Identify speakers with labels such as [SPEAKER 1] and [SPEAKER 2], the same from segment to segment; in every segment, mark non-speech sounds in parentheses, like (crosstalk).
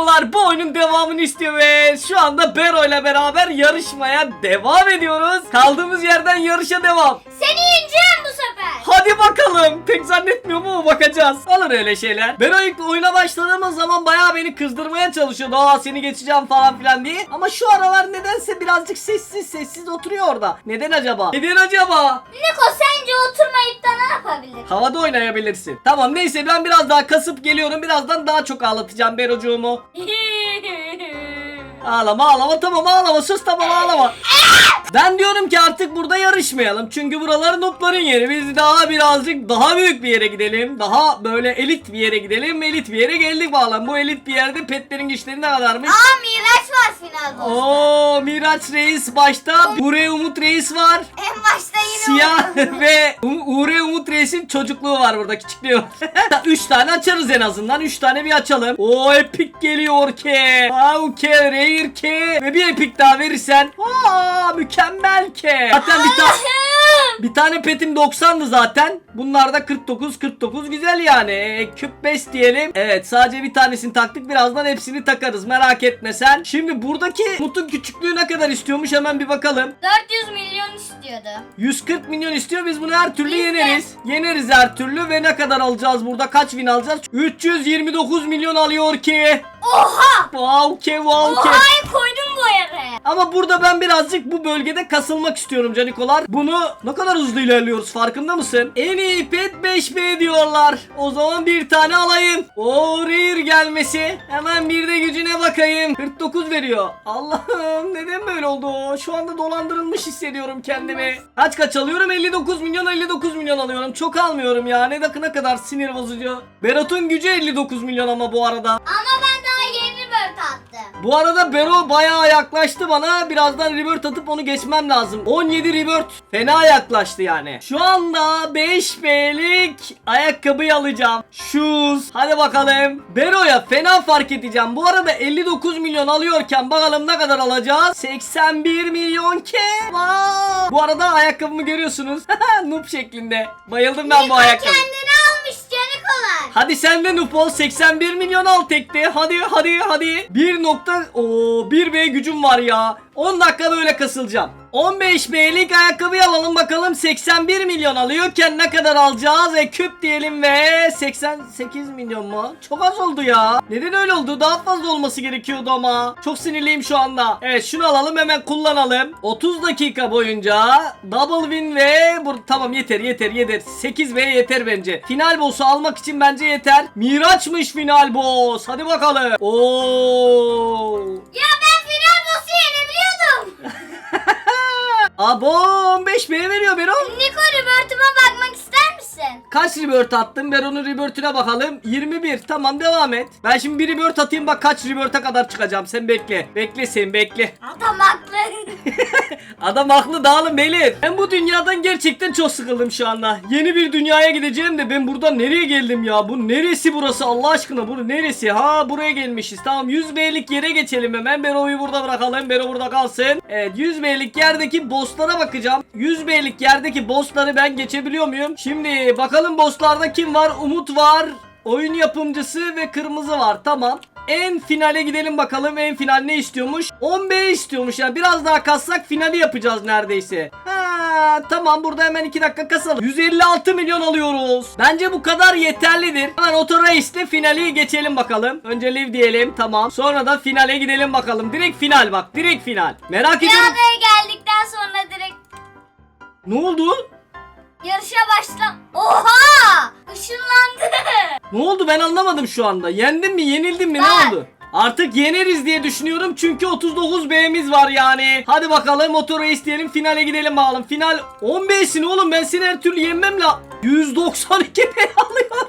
[SPEAKER 1] Canikolar bu oyunun devamını istiyor ve şu anda Bero ile beraber yarışmaya devam ediyoruz. Kaldığımız yerden yarışa devam.
[SPEAKER 2] Seni sefer.
[SPEAKER 1] Hadi bakalım. Pek zannetmiyorum ama bakacağız. Alır öyle şeyler. Ben o ilk oyuna başladığımız zaman bayağı beni kızdırmaya çalışıyordu. Aa seni geçeceğim falan filan diye. Ama şu aralar nedense birazcık sessiz sessiz oturuyor orada. Neden acaba? Neden acaba?
[SPEAKER 2] Niko sence oturmayıp da ne yapabilir?
[SPEAKER 1] Havada oynayabilirsin. Tamam neyse ben biraz daha kasıp geliyorum. Birazdan daha çok ağlatacağım Berocuğumu. (laughs) Ağlama ağlama tamam ağlama sus tamam ağlama. Ben diyorum ki artık burada yarışmayalım. Çünkü buralar noobların yeri. Biz daha birazcık daha büyük bir yere gidelim. Daha böyle elit bir yere gidelim. Elit bir yere geldik bağlam. Bu elit bir yerde petlerin güçleri ne kadarmış?
[SPEAKER 2] Aa Miraç var final boss'ta.
[SPEAKER 1] Oo Miraç Reis başta. Ure Umut Reis var.
[SPEAKER 2] En başta yine
[SPEAKER 1] Siyah (laughs) ve U- Uğur Umut Reis'in çocukluğu var burada küçüklüğü var. 3 tane açarız en azından. 3 tane bir açalım. O epik geliyor ki. Wow ke, rare ke. Ve bir epik daha verirsen. Aa mükemmel ke. Zaten bir tane bir tane petim 90'dı zaten. Bunlar da 49 49 güzel yani. E, küp 5 diyelim. Evet sadece bir tanesini taktık. Birazdan hepsini takarız. Merak etme sen. Şimdi buradaki Umut'un küçüklüğü ne kadar istiyormuş hemen bir bakalım.
[SPEAKER 2] 400 milyon istiyordu.
[SPEAKER 1] 140 milyon istiyor biz bunu her türlü
[SPEAKER 2] Biz de.
[SPEAKER 1] yeneriz. Yeneriz her türlü ve ne kadar alacağız burada kaç win alacağız? 329 milyon alıyor ki.
[SPEAKER 2] Oha!
[SPEAKER 1] Wow ki wow ki.
[SPEAKER 2] Oha'yı koydum bu yere.
[SPEAKER 1] Ama burada ben birazcık bu bölgede kasılmak istiyorum canikolar. Bunu ne kadar hızlı ilerliyoruz farkında mısın? En iyi pet 5B diyorlar. O zaman bir tane alayım. O rare gelmesi. Hemen bir de gücüne bakayım. 49 veriyor. Allah'ım neden böyle oldu? Şu anda dolandırılmış hissediyorum kendimi. Kaç kaç alıyorum? 59 milyon 59 milyon alıyorum. Çok almıyorum ya. Ne dakika ne kadar sinir bozucu. Berat'ın gücü 59 milyon ama bu arada.
[SPEAKER 2] Ama
[SPEAKER 1] Bu arada Bero bayağı yaklaştı bana. Birazdan rebirth atıp onu geçmem lazım. 17 rebirth. Fena yaklaştı yani. Şu anda 5B'lik ayakkabıyı alacağım. Shoes. Hadi bakalım. Bero'ya fena fark edeceğim. Bu arada 59 milyon alıyorken bakalım ne kadar alacağız? 81 milyon ke. Wow. Bu arada ayakkabımı görüyorsunuz. (laughs) Noob şeklinde. Bayıldım ben bu ayakkabı.
[SPEAKER 2] kendini Canikolar.
[SPEAKER 1] Hadi sen de Nupol 81 milyon al tekte. Hadi hadi hadi. 1 nokta o 1B gücüm var ya. 10 dakika böyle kasılacağım. 15 B'lik ayakkabı alalım bakalım 81 milyon alıyorken ne kadar alacağız? E küp diyelim ve 88 milyon mu? Çok az oldu ya. Neden öyle oldu? Daha fazla olması gerekiyordu ama. Çok sinirliyim şu anda. Evet şunu alalım hemen kullanalım. 30 dakika boyunca double win ve bur tamam yeter yeter yeter. 8 B yeter bence. Final boss'u almak için bence yeter. Miraç'mış final boss. Hadi bakalım. Oo.
[SPEAKER 2] Ya ben final boss'u yenebiliyordum.
[SPEAKER 1] Abo 15 B veriyor Bero.
[SPEAKER 2] Niko Robert'ıma ister misin?
[SPEAKER 1] Kaç rebirth attım? Ben onun rebirth'üne bakalım. 21. Tamam devam et. Ben şimdi bir rebirth atayım bak kaç rebirth'e kadar çıkacağım. Sen bekle. Bekle sen bekle. (laughs)
[SPEAKER 2] Adam haklı.
[SPEAKER 1] Adam haklı dağılın beyler. Ben bu dünyadan gerçekten çok sıkıldım şu anda. Yeni bir dünyaya gideceğim de ben buradan nereye geldim ya? Bu neresi burası Allah aşkına? Bu neresi? Ha buraya gelmişiz. Tamam 100 B'lik yere geçelim hemen. Bero'yu burada bırakalım. Bero burada kalsın. Evet 100 B'lik yerdeki bosslara bakacağım. 100 B'lik yerdeki bossları ben geçebiliyor muyum? Şimdi bakalım bosslarda kim var? Umut var. Oyun yapımcısı ve kırmızı var. Tamam. En finale gidelim bakalım. En final ne istiyormuş? 10B istiyormuş ya. Biraz daha kassak finali yapacağız neredeyse. Ha, tamam burada hemen 2 dakika kasalım. 156 milyon alıyoruz. Bence bu kadar yeterlidir. Hemen Otorace'de finali geçelim bakalım. Önce live diyelim. Tamam. Sonra da finale gidelim bakalım. Direkt final bak. Direkt final. Merak ediyorum.
[SPEAKER 2] adaya geldikten sonra direkt
[SPEAKER 1] Ne oldu?
[SPEAKER 2] Yarışa başla. Oha! Işınlandı.
[SPEAKER 1] Ne oldu ben anlamadım şu anda. Yendim mi yenildim mi ne oldu? Artık yeneriz diye düşünüyorum çünkü 39 B'miz var yani. Hadi bakalım motor race diyelim finale gidelim bakalım. Final 15'sin oğlum ben seni her türlü yenmem la. 192 B alıyorum.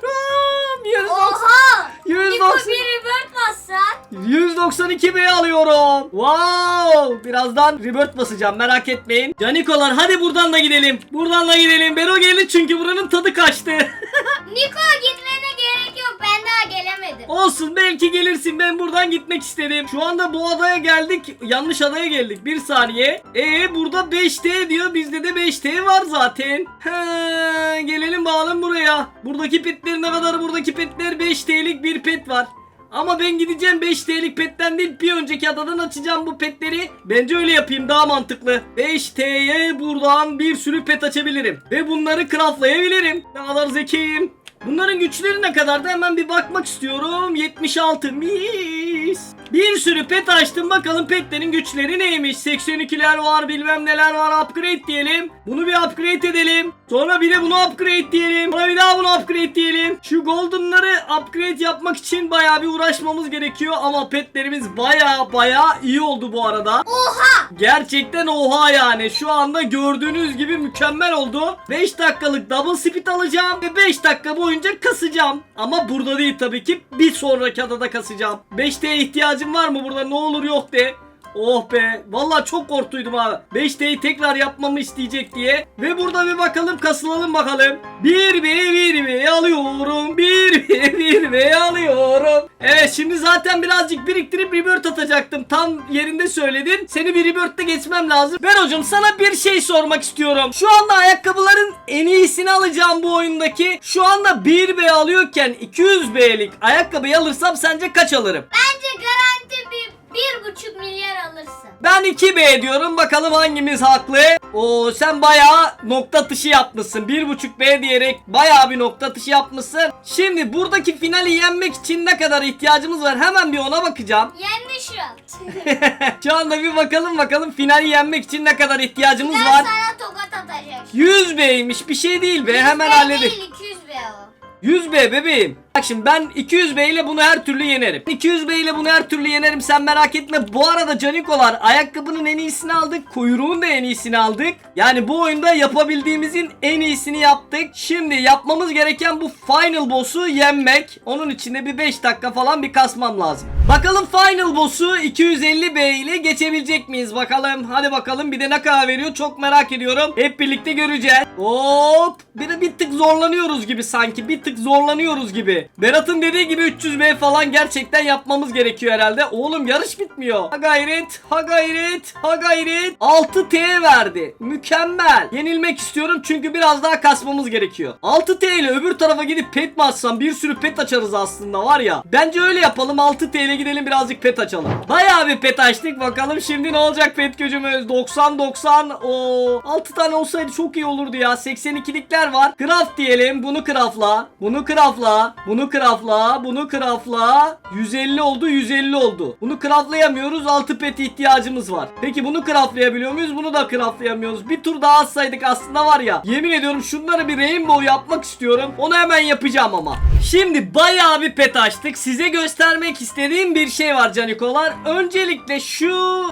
[SPEAKER 1] 190,
[SPEAKER 2] Oha! Niko
[SPEAKER 1] 190,
[SPEAKER 2] bir rebirth bassan.
[SPEAKER 1] 192 B alıyorum. Wow. Birazdan rebirth basacağım merak etmeyin. Canikolar hadi buradan da gidelim. Buradan da gidelim. Bero geldi çünkü buranın tadı kaçtı. (laughs)
[SPEAKER 2] Niko gitmene gerek yok. Ben daha gelemedim.
[SPEAKER 1] Olsun belki gelirsin ben buradan gitmek istedim. Şu anda bu adaya geldik. Yanlış adaya geldik. Bir saniye. Ee burada 5T diyor. Bizde de 5T var zaten. He, gelelim bakalım buraya. Buradaki petler ne kadar? Buradaki petler 5T'lik bir pet var. Ama ben gideceğim 5 TL'lik petten değil bir önceki adadan açacağım bu petleri. Bence öyle yapayım daha mantıklı. 5 TL'ye buradan bir sürü pet açabilirim. Ve bunları craftlayabilirim. Ne kadar zekiyim. Bunların güçleri ne kadar da hemen bir bakmak istiyorum. 76 mis. Bir sürü pet açtım bakalım petlerin güçleri neymiş. 82'ler var bilmem neler var upgrade diyelim. Bunu bir upgrade edelim. Sonra bir de bunu upgrade diyelim. Sonra bir daha bunu upgrade diyelim. Şu goldenları upgrade yapmak için bayağı bir uğraşmamız gerekiyor. Ama petlerimiz bayağı bayağı iyi oldu bu arada.
[SPEAKER 2] Oha!
[SPEAKER 1] Gerçekten oha yani. Şu anda gördüğünüz gibi mükemmel oldu. 5 dakikalık double speed alacağım ve 5 dakika boyunca kasacağım. Ama burada değil tabii ki. Bir sonraki adada kasacağım. 5T'ye ihtiyacım var mı burada? Ne olur yok de. Oh be. Vallahi çok korktuydum abi. 5T'yi tekrar yapmamı isteyecek diye. Ve burada bir bakalım kasılalım bakalım. 1 v 1 v alıyorum. 1 v 1 v alıyorum. Evet şimdi zaten birazcık biriktirip rebirth atacaktım. Tam yerinde söyledin. Seni bir rebirth'te geçmem lazım. Ben hocam sana bir şey sormak istiyorum. Şu anda ayakkabıların en iyisini alacağım bu oyundaki. Şu anda 1B alıyorken 200B'lik ayakkabıyı alırsam sence kaç alırım?
[SPEAKER 2] Bence garanti bir, bir buçuk milyar alırsın.
[SPEAKER 1] Ben 2B diyorum bakalım hangimiz haklı. Oo sen bayağı nokta atışı yapmışsın. 1.5B diyerek bayağı bir nokta atışı yapmışsın. Şimdi buradaki finali yenmek için ne kadar ihtiyacımız var hemen bir ona bakacağım.
[SPEAKER 2] Yendi şu an. (laughs)
[SPEAKER 1] Şu anda bir bakalım bakalım finali yenmek için ne kadar ihtiyacımız
[SPEAKER 2] Ben
[SPEAKER 1] var.
[SPEAKER 2] sana tokat atacak.
[SPEAKER 1] 100B'ymiş bir şey değil be hemen
[SPEAKER 2] 100 B
[SPEAKER 1] halledik.
[SPEAKER 2] Değil 200 B o.
[SPEAKER 1] 100B bebeğim. Bak şimdi ben 200B ile bunu her türlü yenerim. 200B ile bunu her türlü yenerim sen merak etme. Bu arada Canikolar ayakkabının en iyisini aldık. Kuyruğun da en iyisini aldık. Yani bu oyunda yapabildiğimizin en iyisini yaptık. Şimdi yapmamız gereken bu final boss'u yenmek. Onun için de bir 5 dakika falan bir kasmam lazım. Bakalım final boss'u 250B ile geçebilecek miyiz bakalım. Hadi bakalım bir de ne kadar veriyor çok merak ediyorum. Hep birlikte göreceğiz. Hop. Bir bir tık zorlanıyoruz gibi sanki. Bir tık zorlanıyoruz gibi. Berat'ın dediği gibi 300B falan gerçekten yapmamız gerekiyor herhalde. Oğlum yarış bitmiyor. Ha gayret, ha gayret, ha gayret. 6T verdi. Mükemmel. Yenilmek istiyorum çünkü biraz daha kasmamız gerekiyor. 6T ile öbür tarafa gidip pet mi açsam bir sürü pet açarız aslında var ya. Bence öyle yapalım 6T ile gidelim birazcık pet açalım. Bayağı bir pet açtık bakalım şimdi ne olacak pet gücümüz. 90 90 o 6 tane olsaydı çok iyi olurdu ya. 82'likler var. Craft diyelim. Bunu craftla. Bunu craftla. Bunu craftla. Bunu craftla. 150 oldu 150 oldu. Bunu craftlayamıyoruz. 6 pet ihtiyacımız var. Peki bunu craftlayabiliyor muyuz? Bunu da craftlayamıyoruz. Bir tur daha atsaydık aslında var ya. Yemin ediyorum şunları bir rainbow yapmak istiyorum. Onu hemen yapacağım ama. Şimdi bayağı bir pet açtık. Size göstermek istediğim bir şey var canikolar. Öncelikle şu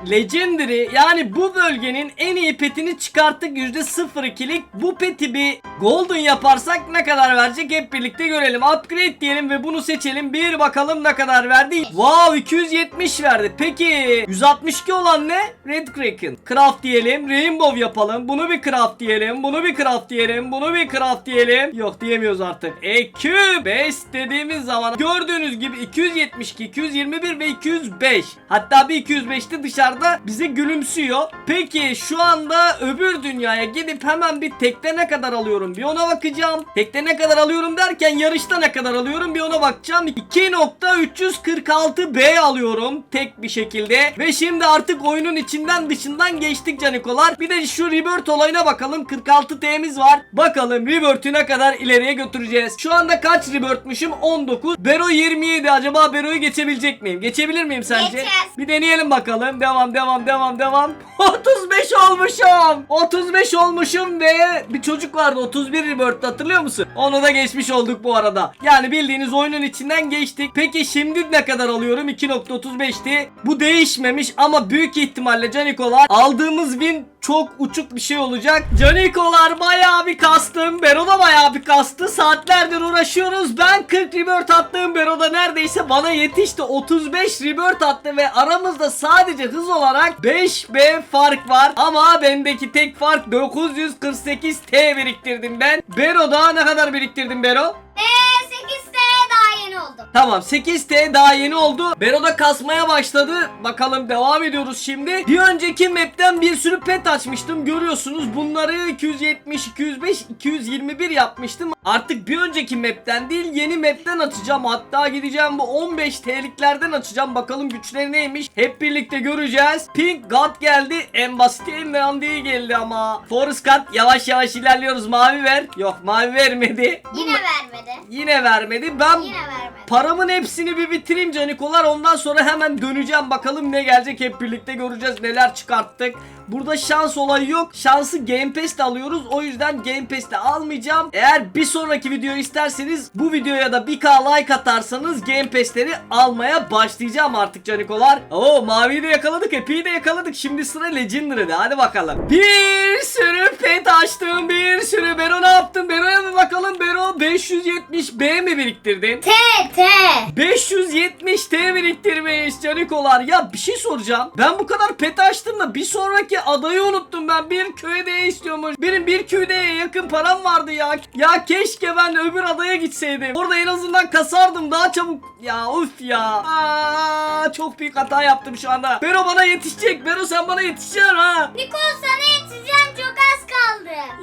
[SPEAKER 1] Legendary yani bu bölgenin en iyi petini çıkarttık. %02'lik. Bu peti bir golden yaparsak ne kadar verecek hep birlikte görelim. Upgrade diyelim ve bunu seçelim. Bir bakalım ne kadar verdi. Wow 270 verdi. Peki 162 olan ne? Red Kraken. Craft diyelim. Rainbow yapalım. Bunu bir craft diyelim. Bunu bir craft diyelim. Bunu bir craft diyelim. Yok diyemiyoruz artık. EQ best dediğimiz zaman gördüğünüz gibi 272, 221 ve 205. Hatta bir 205'te dışarıda bize gülümsüyor. Peki şu anda öbür dünyaya gidip hemen bir tekte ne kadar alıyorum bir ona bakacağım. Tekte ne kadar alıyorum derken yarışta ne kadar alıyorum bir ona bakacağım. 2.346B alıyorum tek bir şekilde. Ve şimdi artık oyunun içinden dışından geçtik canikolar. Bir de şu Rebirth olayına bakalım. 46T'miz var. Bakalım Rebirth'ü ne kadar ileriye götüreceğiz. Şu anda kaç Rebirth'müşüm? 19. Bero 27. Acaba Bero'yu geçebilecek miyim? Geçebilir miyim sence?
[SPEAKER 2] Geçer.
[SPEAKER 1] Bir deneyelim bakalım. Devam devam devam devam. (laughs) 35 olmuşum. 35 olmuşum ve bir çocuk vardı 31 Rebirth'te hatırlıyor musun? Onu da geçmiş olduk bu arada. Yani bildiğiniz oyunun içinden geçtik. Peki şimdi ne kadar alıyorum? 2.35'ti. Bu değişmemiş ama büyük ihtimalle Canikolar aldığımız win çok uçuk bir şey olacak. Canikolar bayağı bir kastım. Bero da bayağı bir kastı. Saatlerdir uğraşıyoruz. Ben 40 rebirth attığım Bero'da neredeyse bana yetişti. 35 rebirth attı ve aramızda sadece hız olarak 5B fark var. Ama bendeki tek fark 948 T biriktirdim ben. Bero'da ne kadar biriktirdim Bero?
[SPEAKER 2] Eee oldum.
[SPEAKER 1] Tamam 8T daha yeni oldu. Bero da kasmaya başladı. Bakalım devam ediyoruz şimdi. Bir önceki map'ten bir sürü pet açmıştım. Görüyorsunuz bunları 270, 205, 221 yapmıştım. Artık bir önceki map'ten değil yeni map'ten açacağım. Hatta gideceğim bu 15 T'liklerden açacağım. Bakalım güçleri neymiş. Hep birlikte göreceğiz. Pink God geldi. En basit en dandiği geldi ama. Forest God yavaş yavaş ilerliyoruz. Mavi ver. Yok mavi vermedi.
[SPEAKER 2] Yine vermedi.
[SPEAKER 1] Yine vermedi. Ben
[SPEAKER 2] Yine vermedi.
[SPEAKER 1] Paramın hepsini bir bitireyim canikolar ondan sonra hemen döneceğim bakalım ne gelecek hep birlikte göreceğiz neler çıkarttık. Burada şans olayı yok. Şansı Game Pass'te alıyoruz. O yüzden Game Pass'te almayacağım. Eğer bir sonraki video isterseniz bu videoya da 1k like atarsanız Game Pass'leri almaya başlayacağım artık canikolar. Oo maviyi de yakaladık. Epi'yi de yakaladık. Şimdi sıra Legendary'de. Hadi bakalım. Bir sürü pet açtım. Bir sürü. Bero ne yaptın? Bero'ya bir bakalım. Bero 570 B mi biriktirdin?
[SPEAKER 2] T T.
[SPEAKER 1] 570 T biriktirmiş canikolar. Ya bir şey soracağım. Ben bu kadar pet açtım da bir sonraki adayı unuttum ben. Bir köyde istiyormuş. Benim bir köyde yakın param vardı ya. Ya keşke ben öbür adaya gitseydim. Orada en azından kasardım daha çabuk. Ya uf ya. Aa, çok büyük hata yaptım şu anda. Bero bana yetişecek. Bero sen bana yetişeceksin ha.
[SPEAKER 2] Niko sana yetişeceğim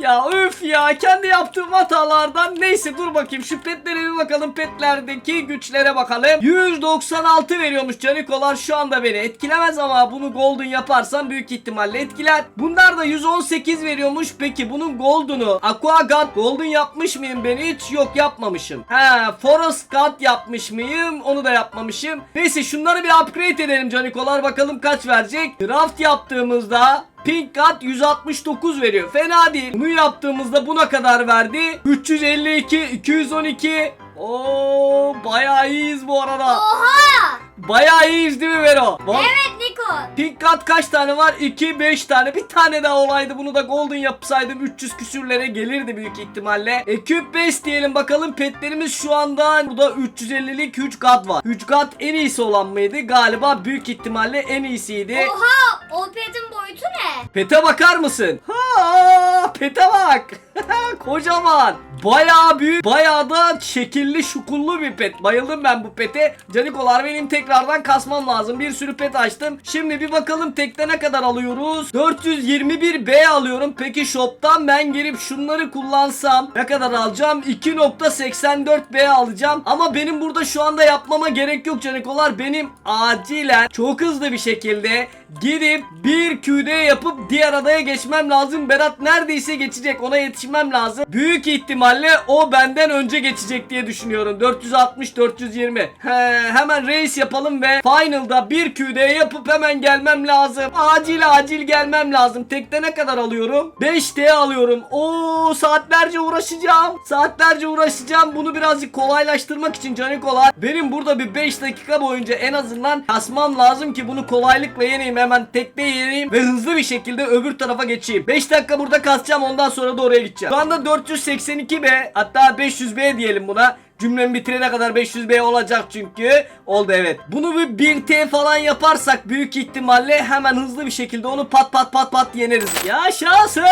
[SPEAKER 1] Ya öf ya kendi yaptığım hatalardan neyse dur bakayım şu petlere bir bakalım petlerdeki güçlere bakalım. 196 veriyormuş canikolar şu anda beni etkilemez ama bunu golden yaparsam büyük ihtimalle etkiler. Bunlar da 118 veriyormuş peki bunun golden'u aqua god golden yapmış mıyım ben hiç? Yok yapmamışım. He forest god yapmış mıyım? Onu da yapmamışım. Neyse şunları bir upgrade edelim canikolar bakalım kaç verecek. Draft yaptığımızda Pink God 169 veriyor. Fena değil. Bunu yaptığımızda buna kadar verdi. 352, 212. Oo bayağı iyiyiz bu arada.
[SPEAKER 2] Oha.
[SPEAKER 1] Bayağı iyiyiz değil mi Vero? Bak,
[SPEAKER 2] Evet Niko.
[SPEAKER 1] Pink kaç tane var? 2, 5 tane. Bir tane daha olaydı. Bunu da Golden yapsaydım 300 küsürlere gelirdi büyük ihtimalle. E Cube Base diyelim bakalım. Petlerimiz şu anda burada 350'lik 3 God var. 3 God en iyisi olan mıydı? Galiba büyük ihtimalle en iyisiydi.
[SPEAKER 2] Oha. O petin boyutu ne?
[SPEAKER 1] Pete bakar mısın? Ha, pete bak. (laughs) Kocaman. Bayağı büyük. Bayağı da şekilli şukullu bir pet. Bayıldım ben bu pete. Canikolar benim tekrardan kasmam lazım. Bir sürü pet açtım. Şimdi bir bakalım tekte ne kadar alıyoruz. 421 B alıyorum. Peki shop'tan ben gelip şunları kullansam ne kadar alacağım? 2.84 B alacağım. Ama benim burada şu anda yapmama gerek yok canikolar. Benim acilen çok hızlı bir şekilde gidip bir QD yapıp diğer adaya geçmem lazım. Berat neredeyse geçecek. Ona yetişmem lazım. Büyük ihtimalle o benden önce geçecek diye düşünüyorum. 460 420. He, hemen race yapalım ve final'da bir QD yapıp hemen gelmem lazım. Acil acil gelmem lazım. Tekte ne kadar alıyorum? 5T alıyorum. Oo saatlerce uğraşacağım. Saatlerce uğraşacağım. Bunu birazcık kolaylaştırmak için canikolar. Benim burada bir 5 dakika boyunca en azından kasmam lazım ki bunu kolaylıkla yeneyim. Hemen tekte yeneyim ve hızlı bir şekilde öbür tarafa geçeyim. 5 dakika burada kasacağım ondan sonra da oraya gideceğim. Şu anda 482 B hatta 500 B diyelim buna. Cümlemi bitirene kadar 500B olacak çünkü. Oldu evet. Bunu bir 1T falan yaparsak büyük ihtimalle hemen hızlı bir şekilde onu pat pat pat pat yeneriz. Yaşasın!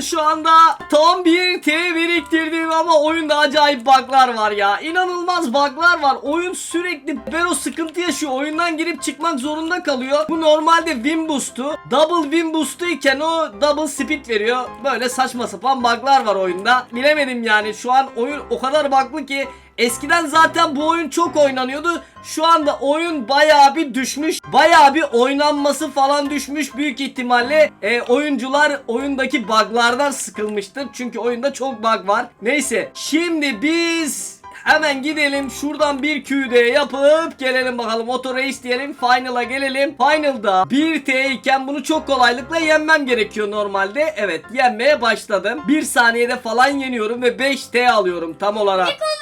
[SPEAKER 1] Şu anda tam 1T biriktirdim ama oyunda acayip bug'lar var ya. İnanılmaz bug'lar var. Oyun sürekli Bero sıkıntı yaşıyor. Oyundan girip çıkmak zorunda kalıyor. Bu normalde win boost'u. Double win boost'u iken o double speed veriyor. Böyle saçma sapan bug'lar var oyunda. Bilemedim yani. Şu an oyun o kadar bug'lı ki Eskiden zaten bu oyun çok oynanıyordu. Şu anda oyun bayağı bir düşmüş. Bayağı bir oynanması falan düşmüş. Büyük ihtimalle e, oyuncular oyundaki bug'lardan sıkılmıştır. Çünkü oyunda çok bug var. Neyse. Şimdi biz Hemen gidelim şuradan bir QD yapıp gelelim bakalım. Auto race diyelim. Final'a gelelim. Final'da 1T iken bunu çok kolaylıkla yenmem gerekiyor normalde. Evet yenmeye başladım. 1 saniyede falan yeniyorum ve 5T alıyorum tam olarak.
[SPEAKER 2] Sıfırlanıyor.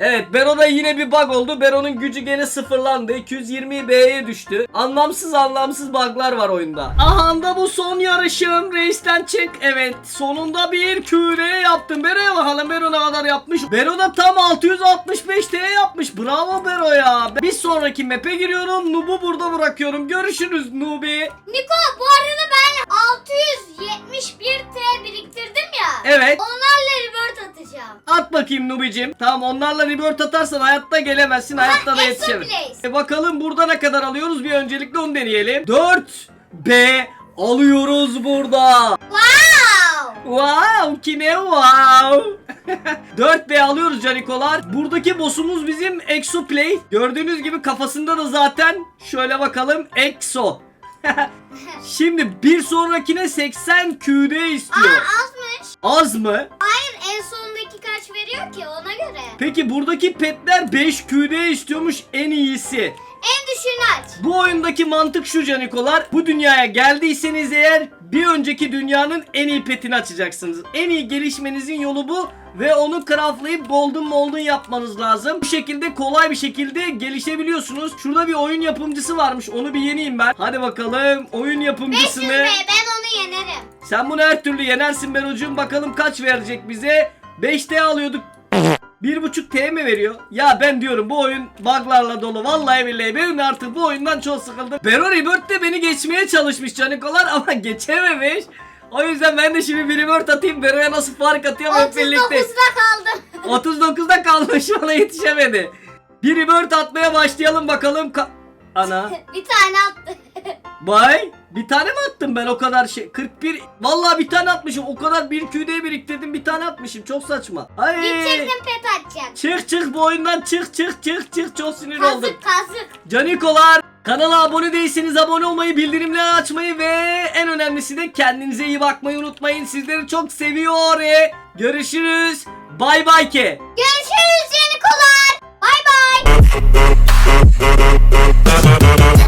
[SPEAKER 1] Evet Bero'da yine bir bug oldu. Bero'nun gücü gene sıfırlandı. 220 B'ye düştü. Anlamsız anlamsız bug'lar var oyunda. Aha da bu son yarışım. Race'den çık. Evet sonunda bir QD yaptım. Bero'ya bakalım Bero ne kadar yapmış. Bero da tam 665 T yapmış. Bravo Bero ya. Bir sonraki map'e giriyorum. Noob'u burada bırakıyorum. Görüşürüz Noob'i.
[SPEAKER 2] Niko bu arada ben 671 T biriktirdim ya.
[SPEAKER 1] Evet. At bakayım Nubicim. Tamam onlarla rebirth atarsan hayatta gelemezsin. Hayatta da yetişemezsin. E bakalım burada ne kadar alıyoruz? Bir öncelikle onu deneyelim. 4 B alıyoruz burada.
[SPEAKER 2] Wow.
[SPEAKER 1] Wow kime wow. (laughs) 4B alıyoruz canikolar. Buradaki boss'umuz bizim Exoplay. Gördüğünüz gibi kafasında da zaten şöyle bakalım Exo. (laughs) Şimdi bir sonrakine 80 QD
[SPEAKER 2] Aa
[SPEAKER 1] istiyor.
[SPEAKER 2] azmış.
[SPEAKER 1] Az mı?
[SPEAKER 2] Veriyor ki ona göre.
[SPEAKER 1] Peki buradaki petler 5 QD istiyormuş en iyisi.
[SPEAKER 2] En düşüğünü aç.
[SPEAKER 1] Bu oyundaki mantık şu canikolar. Bu dünyaya geldiyseniz eğer bir önceki dünyanın en iyi petini açacaksınız. En iyi gelişmenizin yolu bu. Ve onu craftlayıp golden molden yapmanız lazım. Bu şekilde kolay bir şekilde gelişebiliyorsunuz. Şurada bir oyun yapımcısı varmış. Onu bir yeneyim ben. Hadi bakalım oyun
[SPEAKER 2] 500
[SPEAKER 1] yapımcısını.
[SPEAKER 2] be ben onu yenerim.
[SPEAKER 1] Sen bunu her türlü yenersin Berocuğum. Bakalım kaç verecek bize. 5T alıyorduk. 1.5 T mi veriyor? Ya ben diyorum bu oyun buglarla dolu. Vallahi billahi ben artık bu oyundan çok sıkıldım. Bero Rebirth de beni geçmeye çalışmış canikolar (laughs) ama geçememiş. O yüzden ben de şimdi bir atayım. Bero'ya nasıl fark atıyorum hep birlikte.
[SPEAKER 2] 39'da kaldım.
[SPEAKER 1] 39'da kalmış (laughs) bana yetişemedi. Bir Rebirth atmaya başlayalım bakalım. Ka- Ana. (laughs)
[SPEAKER 2] bir tane attı. (laughs)
[SPEAKER 1] Vay bir tane mi attım ben o kadar şey? 41 vallahi bir tane atmışım. O kadar bir QD biriktirdim bir tane atmışım. Çok saçma. Ay.
[SPEAKER 2] Gidecektim pet atacak.
[SPEAKER 1] çık çık bu oyundan çık çık çık çık. Çok sinir oldum.
[SPEAKER 2] Kazık. Kazık.
[SPEAKER 1] Canikolar kanala abone değilseniz abone olmayı bildirimleri açmayı ve en önemlisi de kendinize iyi bakmayı unutmayın. Sizleri çok seviyor. Görüşürüz. Bay bay ke.
[SPEAKER 2] Görüşürüz Canikolar. thank